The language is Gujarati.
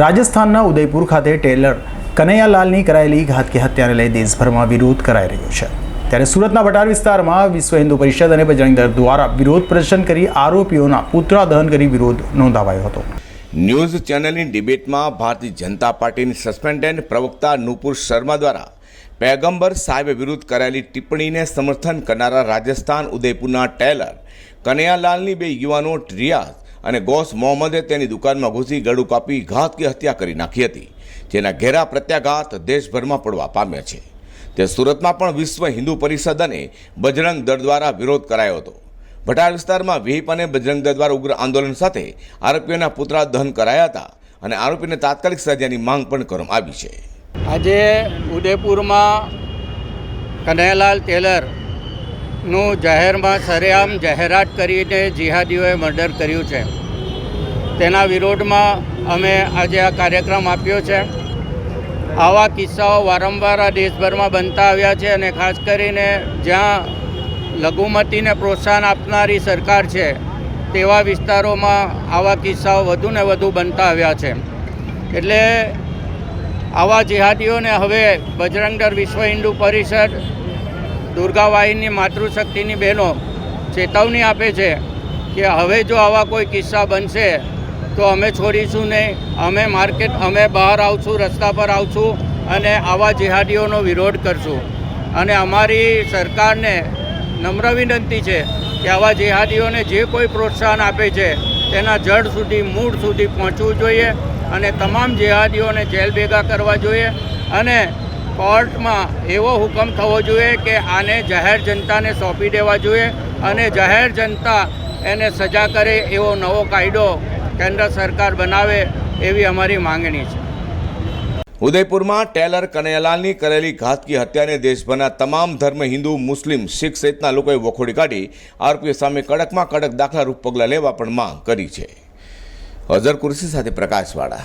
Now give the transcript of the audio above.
રાજસ્થાનના ઉદયપુર ખાતે ટેલર કનૈયાલાલની કરાયેલી ઘાતકી હત્યાને લઈ દેશભરમાં વિરોધ કરાઈ રહ્યો છે. ત્યારે સુરતના ભટાર વિસ્તારમાં વિશ્વ હિન્દુ પરિષદ અને બજરંગ દળ દ્વારા વિરોધ પ્રદર્શન કરી આરોપીઓના પુતળા દહન કરી વિરોધ નોંધાવાયો હતો. ન્યૂઝ ચેનલની ડિબેટમાં ભારતીય જનતા પાર્ટીની સસ્પેન્ડેડ પ્રવક્તા નુપુર શર્મા દ્વારા પેગમ્બર સાહેબ વિરુદ્ધ કરાયેલી ટિપ્પણીને સમર્થન કરનારા રાજસ્થાન ઉદયપુરના ટેલર કનૈયાલાલની બે યુવાનો રિયાઝ અને ગોસ મોહમ્મદે તેની દુકાનમાં ઘૂસી ગળું કાપી ઘાતકી હત્યા કરી નાખી હતી, જેના ઘેરા પ્રત્યાઘાત દેશભરમાં પડવા પામ્યા છે. તે સુરતમાં પણ વિશ્વ હિન્દુ પરિષદ અને બજરંગ દળ દ્વારા વિરોધ કરાયો હતો. ભટાર વિસ્તારમાં વિહિપ અને બજરંગ દળ દ્વારા ઉગ્ર આંદોલન સાથે આરોપીઓના પુતળા દહન કરાયા હતા અને આરોપીને તાત્કાલિક સજાની માંગ પણ કરવામાં આવી છે. આજે ઉદયપુરમાં કનૈયાલાલ ટેલરનું જાહેરમાં સરેઆમ જાહેરાત કરીને જિહાદીઓએ મર્ડર કર્યું છે. તેના વિરોધમાં અમે આજે આ કાર્યક્રમ આપ્યો છે. આવા કિસ્સાઓ વારંવાર આ દેશભરમાં બનતા આવ્યા છે અને ખાસ કરીને જ્યાં લઘુમતીને પ્રોત્સાહન આપનારી સરકાર છે, તેવા વિસ્તારોમાં આવા કિસ્સાઓ વધુ ને વધુ બનતા આવ્યા છે. એટલે આવા જિહાદીઓને હવે બજરંગ વિશ્વ હિન્દુ પરિષદ દુર્ગાવાહિની માતૃશક્તિની બહેનો ચેતવણી આપે છે કે હવે જો આવા કોઈ કિસ્સા બનશે, તો અમે છોડીશું નહીં. અમે માર્કેટ, અમે બહાર આવશું, રસ્તા પર આવશું અને આવા જિહાદીઓનો વિરોધ કરશું. અને અમારી સરકારને નમ્ર વિનંતી છે કે આવા જેહાદીઓને જે કોઈ પ્રોત્સાહન આપે છે, તેના જડ સુધી, મૂળ સુધી પહોંચવું જોઈએ અને તમામ જેહાદીઓને જેલ ભેગા કરવા જોઈએ. અને કોર્ટમાં એવો હુકમ થવો જોઈએ કે આને જાહેર જનતાને સોંપી દેવા જોઈએ અને જાહેર જનતા એને સજા કરે એવો નવો કાયદો કેન્દ્ર સરકાર બનાવે એવી અમારી માંગણી છે. ઉદયપુરમાં ટેલર કનૈયાલાલની કરેલી ઘાતકી હત્યાને દેશભરના તમામ ધર્મ, હિન્દુ, મુસ્લિમ, શીખ સહિતના લોકોએ વખોડી કાઢી, આરોપીઓ સામે કડકમાં કડક દાખલારૂપ પગલાં લેવા પણ માંગ કરી છે. અઝર કુરશી સાથે પ્રકાશવાળા.